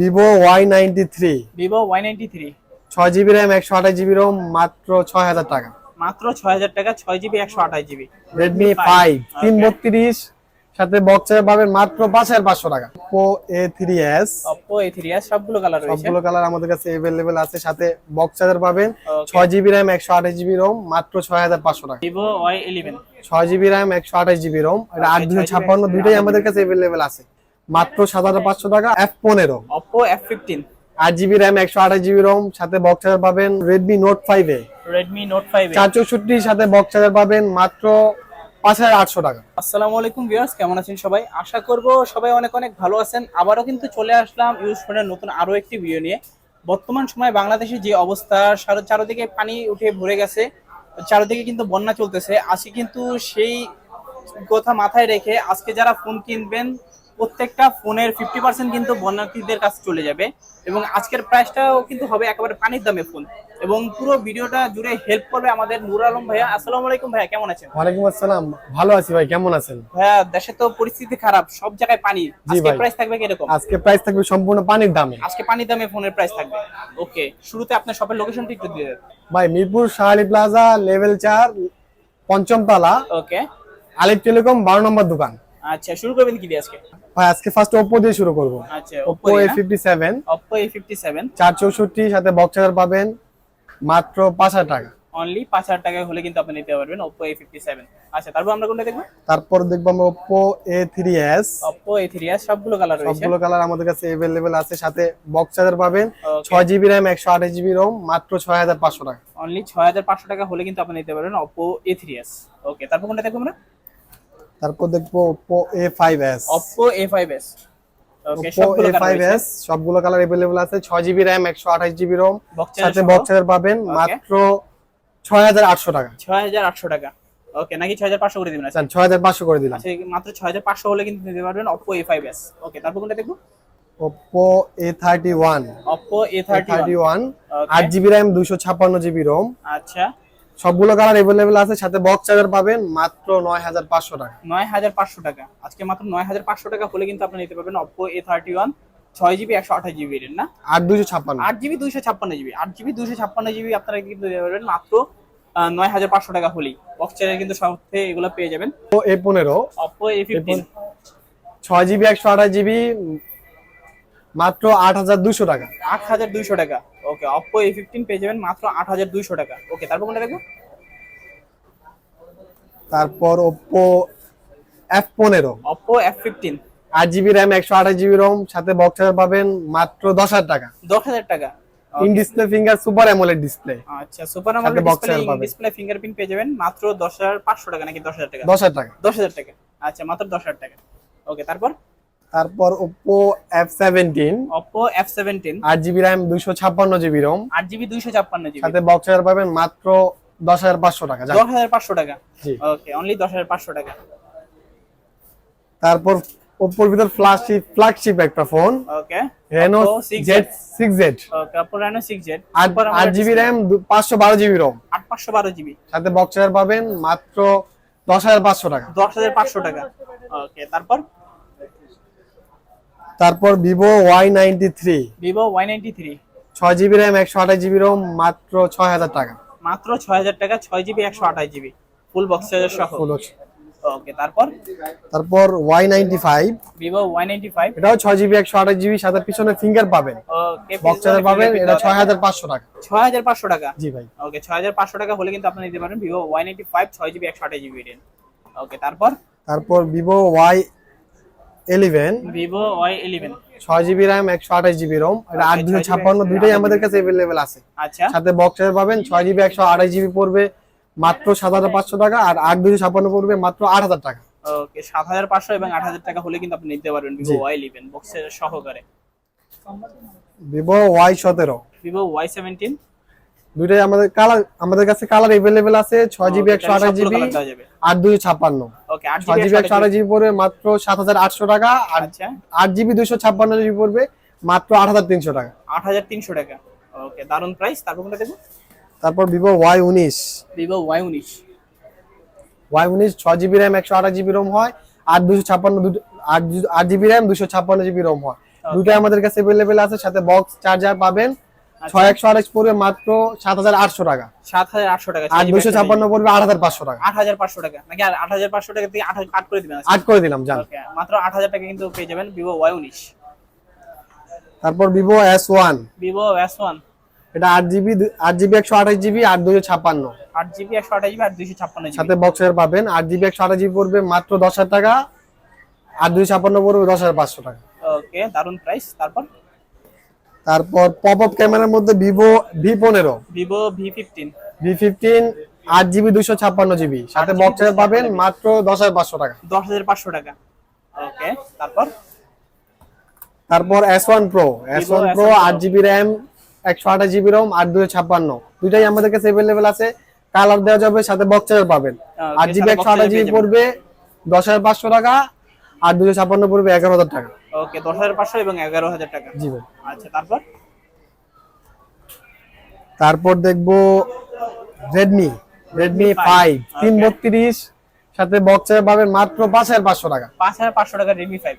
Vivo Y ninety three Vivo Y ninety three ছয় GB RAM একশো আঠাশ GB Rome মাত্র ছয় হাজার টাকা। মাত্র ছয় হাজার টাকা ছয় জিবি একশো আঠাশ জিবি রেডমি ফাইভ তিন বত্রিশ সাথে বক্সে পাবেন মাত্র পাঁচ হাজার পাঁচশো টাকা। Oppo A three S Oppo A three S সবগুলো কালার সবগুলো কালার আমাদের কাছে এভেলেবেল আছে। সাথে বক্স চার্জার পাবেন. ছয় জিবি র্যাম একশো আঠাশ জিবি রোম মাত্র ছয় হাজার পাঁচশো টাকা। ভিভো ওয়াই ইলেভেন ছয় জিবি র্যাম একশো আঠাশ জিবি রোম আট দুশো ছাপ্পান্ন দুইটাই আমাদের কাছে এভেলেবেল আছে। মাত্র সাত হাজার পাঁচশো টাকা এফ পনেরো। অপো এফ ফিফটিন আট জিবি র্যাম একশো আঠাশ জিবি রোম সাথে বক্স চার্জার পাবেন Redmi Note five A. Redmi Note five চার চৌষট্টির সাথে বক্স চার্জার পাবেন মাত্র পাঁচ হাজার আটশো টাকা। আসসালামু আলাইকুম ভিউয়ার্স কেমন আছেন সবাই? আশা করব সবাই অনেক অনেক ভালো আছেন। আবারও কিন্তু চলে আসলাম ইউজ ফোনের নতুন আরও একটি ভিডিও নিয়ে। বর্তমান সময়ে বাংলাদেশে যে অবস্থা চারদিকে পানি উঠে ভরে গেছে চারদিকে কিন্তু বন্যা চলতেছে। আজকে কিন্তু সেই কথা মাথায় রেখে আজকে যারা ফোন কিনবেন প্রত্যেকটা ফোনের ফিফটি পার্সেন্ট কিন্তু বন্যার্থীদের কাছে চলে যাবে এবং আজকের প্রাইসটাও কিন্তু হবে একেবারে পানির দামে ফোন এবং পুরো ভিডিওটা জুড়ে হেল্প করবে আমাদের নুর আলম ভাইয়া। আসসালামু আলাইকুম ভাইয়া কেমন আছেন? ওয়ালাইকুম আসসালাম। ভালো আছি ভাই কেমন আছেন? ভাইয়া দেশে তো পরিস্থিতি খারাপ সব জায়গায় পানি। আজকে প্রাইস থাকবে কীরকম? আজকে প্রাইস থাকবে সম্পূর্ণ পানির দামে। আজকে পানির দামে ফোনের প্রাইস থাকবে। ওকে শুরুতে আপনার শপের লোকেশনটা একটু দিয়ে দেন। ভাই মিরপুর শাহালি প্লাজা লেভেল চার পঞ্চম তলা ওকে আলিফ টেলিকম বারো নম্বর দোকান। আচ্ছা শুরু করবেন কি দিয়ে আজকে? ভাই আজকে ফার্স্ট ওপো দিয়ে শুরু করব। আচ্ছা ফিফটি সেভেন Oppo A57 চার চৌষট্টি সাথে বক্স চার্জার পাবেন মাত্র পাঁচ হাজার টাকা। অনলি পাঁচ হাজার টাকায় হলে কিন্তু আপনি নিতে পারবেন Oppo A57 আচ্ছা তারপর আমরা কোনটা দেখব? তারপর দেখব আমরা থ্রি এস Oppo A3s সবগুলো কালার রয়েছে। সবগুলো কালার আমাদের কাছে এভেলেবেল আছে। সাথে বক্স চার্জার পাবেন Okay. ছয় জিবি র্যাম একশো আঠাশ জিবি রোম মাত্র ছয় হাজার পাঁচশো টাকা। অনলি ছয় হাজার পাঁচশো টাকা হলে কিন্তু আপনি নিতে পারবেন Oppo A3s ওকে তারপর কোনটা দেখব আমরা? তারপর দেখব five S Oppo A5s okay colour five সবগুলো কালার এভেলেবেল আছে। ছয় জিবি র্যাম একশো আঠাশ জিবি রোম Box charger সাথে বক্স চার্জার পাবেন মাত্র ছয় হাজার আটশো টাকা। ছয় হাজার আটশো টাকা। ওকে নাকি ছয় হাজার পাঁচশো করে দিবেন আচ্ছা ছয় হাজার পাঁচশো করে দিলাম। আচ্ছা মাত্র ছয় হাজার পাঁচশো হলে কিন্তু নিতে পারবেন Oppo A5s ওকে তারপর কোনটা দেখব? Oppo thirty A31 one Okay. আট জিবি র্যাম দুশো ছাপ্পান্ন জিবি রোম আচ্ছা। সবগুলো কালার এভেলেবেল আছে সাথে বক্স চার্জার পাবেন মাত্র নয় হাজার পাঁচশো টাকা। নয় হাজার পাঁচশো টাকা। আজকে মাত্র নয় হাজার পাঁচশো টাকা হলে কিন্তু আপনি নিতে পারবেন Oppo A31 ছয় জিবি একশো আঠাশ জিবি এর না? আট দুশো ছাপ্পান্ন। আট জিবি দুইশো ছাপ্পান্ন জিবি আট জিবি দুইশো ছাপ্পান্ন জিবি আপনারা কিন্তু নিতে পারবেন মাত্র নয় হাজার পাঁচশো টাকা হলেই। বক্স চার্জার কিন্তু সাথে এগুলো পেয়ে যাবেন। ও এ পনেরো Oppo A15 ছয় জিবি একশো আঠাশ জিবি মাত্র আট হাজার দুশো টাকা। আট হাজার দুইশো টাকা। ওকে Oppo A15 পেয়ে যাবেন মাত্র আট হাজার দুইশো টাকা। ওকে তারপর কোনটা দেখব? তারপর ওপো এফ পনেরো। Oppo F15 আট জিবি র্যাম একশো আঠাশ জিবি রোম সাথে বক্স চার্জার পাবেন মাত্র দশ হাজার টাকা। দশ হাজার টাকা। In display finger super AMOLED display আচ্ছা সুপার সাথে আমলেড ডিসপ্লে পাবেন। ডিসপ্লে ফিঙ্গারপ্রিন্ট পেয়ে যাবেন মাত্র দশ হাজার পাঁচশো টাকা নাকি দশ হাজার টাকা? দশ হাজার টাকা। দশ হাজার টাকা। আচ্ছা মাত্র দশ হাজার টাকা। ওকে তারপর? তারপর Oppo F17 আট জিবি র্যাম দুশো ছাপ্পান্ন জিবি রোম আট জিবি দুইশো ছাপ্পান্ন জিবি সাথে বক্স চার্জার পাবেন মাত্র দশ হাজার পাঁচশো টাকা যাক। দশ হাজার পাঁচশো টাকা? জি। ওকে অনলি দশ হাজার পাঁচশো টাকা। তারপর ওপোর ভিতর ফ্ল্যাগশিপ ফ্ল্যাগশিপ একটা phone okay Oppo 6Z Z six Z okay Oppo Reno 6Z আট আট জিবি র্যাম পাঁচশো বারো জিবি রোম আট পাঁচশো বারো জিবি সাথে বক্স চার্জার পাবেন মাত্র দশ হাজার পাঁচশো টাকা। দশ হাজার পাঁচশো টাকা। ওকে তারপর? তারপর Vivo Y ninety three Vivo Y ninety three ছয় জিবি র্যাম একশো আঠাশ জিবি রোম মাত্র ছয় হাজার টাকা। মাত্র ছয় হাজার টাকা ছয় জিবি একশো আঠাশ জিবি ফুল বক্স চার্জার সহ। ফুল। ওকে তারপর? তারপর Y ninety five Vivo Y ninety five এটাও ছয় জিবি একশো আঠাশ জিবি সাথে পিছনে ফিঙ্গার পাবেন। ওকে বক্স চার্জার পাবেন এটা ছয় হাজার পাঁচশো টাকা। ছয় হাজার পাঁচশো টাকা? জি ভাই। ওকে ছয় হাজার পাঁচশো টাকা হলে কিন্তু আপনি নিতে পারেন ভিভো ওয়াই নাইনটি ফাইভ ছয় জিবি একশো আঠাশ জিবি ওকে তারপর? তারপর Vivo Y eleven Vivo Y eleven ছয় জিবি র্যাম একশো আঠাশ জিবি রোম এটা আট Okay, দুশো ছাপ্পান্ন দুইটাই আমাদের কাছে এভেলেবেল আছে। আচ্ছা। সাথে বক্স পাবেন ছয় জিবি একশো আঠাশ জিবি পড়বে মাত্র সাত হাজার পাঁচশো টাকা আর আট দুশো ছাপ্পান্ন পড়বে মাত্র আট হাজার টাকা। ওকে সাত হাজার পাঁচশো এবং আট হাজার টাকা হলে কিন্তু আপনি নিতে পারবেন ভিভো। ওয়াই ইলেভেন বক্সের সহকারে। ভিভো ওয়াই সতেরো। ভিভো ওয়াই সেভেন্টিন দুইটাই আমাদের কালার আমাদের কাছে কালার এভেলেবেল আছে ছয় জিবি একশো আঠাশ জিবি আট দুশো ছাপ্পান্ন। ওকে আট ছয় জিবি একশো আঠাশ জিবি পড়বে মাত্র সাত হাজার আটশো টাকা আর আচ্ছা। আট জিবি দুশো ছাপ্পান্ন জিবি পড়বে মাত্র আট হাজার তিনশো টাকা। আট হাজার তিনশো টাকা। ওকে দারুণ প্রাইস তারপর কোনটা দেখব? তারপর ভিভো ওয়াই উনিশ। ভিভো ওয়াই উনিশ। ওয়াই উনিশ ছয় জিবি র্যাম একশো আঠাশ জিবি রোম হয় আর দুশো ছাপ্পান্ন দুটো- আট জি- আট জিবি র্যাম দুশো ছাপ্পান্ন জিবি রোম হয়। দুটাই আমাদের কাছে অ্যাভেলেবেল আছে সাথে বক্স চার্জার পাবেন। ছয় একশো আঠাশ পড়বে মাত্র সাত হাজার আটশো টাকা। সাত হাজার আটশো টাকা আর দুশো ছাপ্পান্ন পড়বে আট হাজার পাঁচশো টাকা। আট হাজার পাঁচশো টাকা। নাকি আট হাজার পাঁচশো টাকা থেকে আট আট করে দিবেন আট করে দিলাম জান। মাত্র আট হাজার টাকা কিন্তু পেয়ে যাবেন ভিভো ওয়াই উনিশ। তারপর Vivo S one Vivo S one এটা আট জিবি আট জিবি একশো আঠাশ জিবি আর দুশো ছাপ্পান্ন। আট জিবি একশো আঠাশ জিবি আর ছাপ্পান্ন সাথে বক্সের পাবেন। আট জিবি একশো আঠাশ জিবি পড়বে মাত্র দশ হাজার টাকা আর দুশো ছাপ্পান্ন পড়বে দশ হাজার পাঁচশো টাকা। ওকে দারুণ প্রাইস তারপর? তারপর পপ আপ ক্যামেরার মধ্যে ভিভো ভি পনেরো। Vivo V fifteen V fifteen আট জিবি দুশো ছাপ্পান্ন জিবি সাথে 8GB বক্সের পাবেন মাত্র দশ হাজার পাঁচশো টাকা। দশ হাজার পাঁচশো টাকা। ওকে তারপর? তারপর S one pro S one S1 pro Pro। আট জিবি র্যাম একশো আঠাশ জিবি রোম আর দুশো ছাপ্পান্ন। দুইটাই আমাদের কাছে অ্যাভেলেবেল আছে। কালার দেওয়া যাবে সাথে বক্সের পাবেন। আট জিবি একশো আঠাশ জিবি পড়বে দশ হাজার পাঁচশো টাকা আর দুশো ছাপ্পান্ন পড়বে এগারো হাজার টাকা। ওকে দশ হাজার পাঁচশো এবং এগারো হাজার টাকা। জি ভাই। আচ্ছা তারপর? তারপর দেখব রেডমি রেডমি ফাইভ তিন বত্রিশ সাথে বক্সের পাবেন মাত্র পাঁচ হাজার পাঁচশো টাকা। পাঁচ হাজার পাঁচশো টাকা রেডমি ফাইভ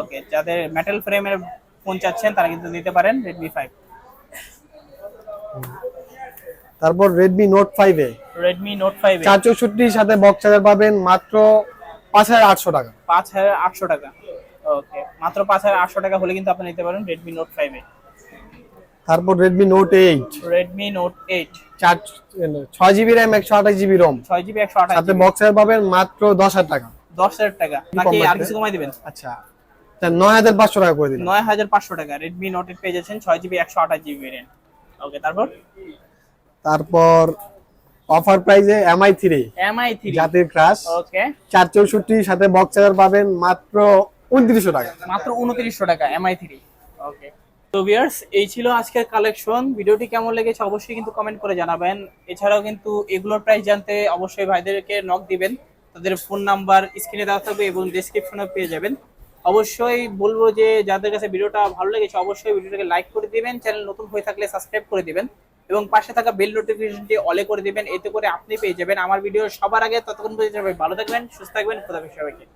ওকে যাদের মেটাল ফ্রেমের ফোন চাচ্ছেন তারা কিন্তু নিতে পারেন রেডমি ফাইভ তারপর Redmi Note five A. Redmi Note five চার চৌষট্টির সাথে বক্স চার্জার পাবেন মাত্র পাঁচ হাজার আটশো টাকা। পাঁচ হাজার আটশো টাকা। ওকে মাত্র পাঁচ হাজার আটশো টাকা হলে কিন্তু আপনি নিতে পারেন রেডমি নোট ফাইভ এ তারপর Redmi Note eight Redmi Note eight চার ছয় জিবি র্যাম একশো আঠাশ জিবি রোম ছয় জিবি একশো আঠাশ সাথে বক্স চার্জার পাবেন মাত্র দশ হাজার টাকা। দশ হাজার টাকা। নাকি আর কিছু কমাই দিবেন? আচ্ছা। নয় হাজার পাঁচশো টাকা করে দিন নয় হাজার পাঁচশো টাকা। রেডমি নোট এইট পেয়ে যাচ্ছেন ছয় জিবি একশো আঠাশ জিবি ভেরিয়েন্ট ওকে তারপর? তারপর অফার প্রাইসে এমআই থ্রি এমআই থ্রি জাতির ক্রাশ ওকে চার চৌষট্টির সাথে বক্স চার্জার পাবেন মাত্র উনত্রিশশো টাকা। মাত্র উনত্রিশশো টাকা এমআই থ্রি ওকে তো ভিউয়ার্স এই ছিল আজকের কালেকশন ভিডিওটি কেমন লেগেছে অবশ্যই কিন্তু কমেন্ট করে জানাবেন। এছাড়াও কিন্তু এগুলোর প্রাইস জানতে অবশ্যই ভাইদেরকে নক দিবেন। তাদের ফোন নাম্বার স্ক্রিনে দেওয়া থাকবে এবং ডেসক্রিপশনে পেয়ে যাবেন। অবশ্যই বলব যে যাদের কাছে ভিডিওটা ভালো লেগেছে, অবশ্যই ভিডিওটাকে লাইক করে দিবেন। চ্যানেল নতুন হয়ে থাকলে সাবস্ক্রাইব করে দিবেন। এবং পাশে থাকা বেল নোটিফিকেশনটি অলে করে দিবেন। এতে করে আপনি পেয়ে যাবেন। আমার ভিডিও সবার আগে ততক্ষণ পর্যন্ত ভালো থাকবেন, সুস্থ থাকবেন। খোদা সবাইকে।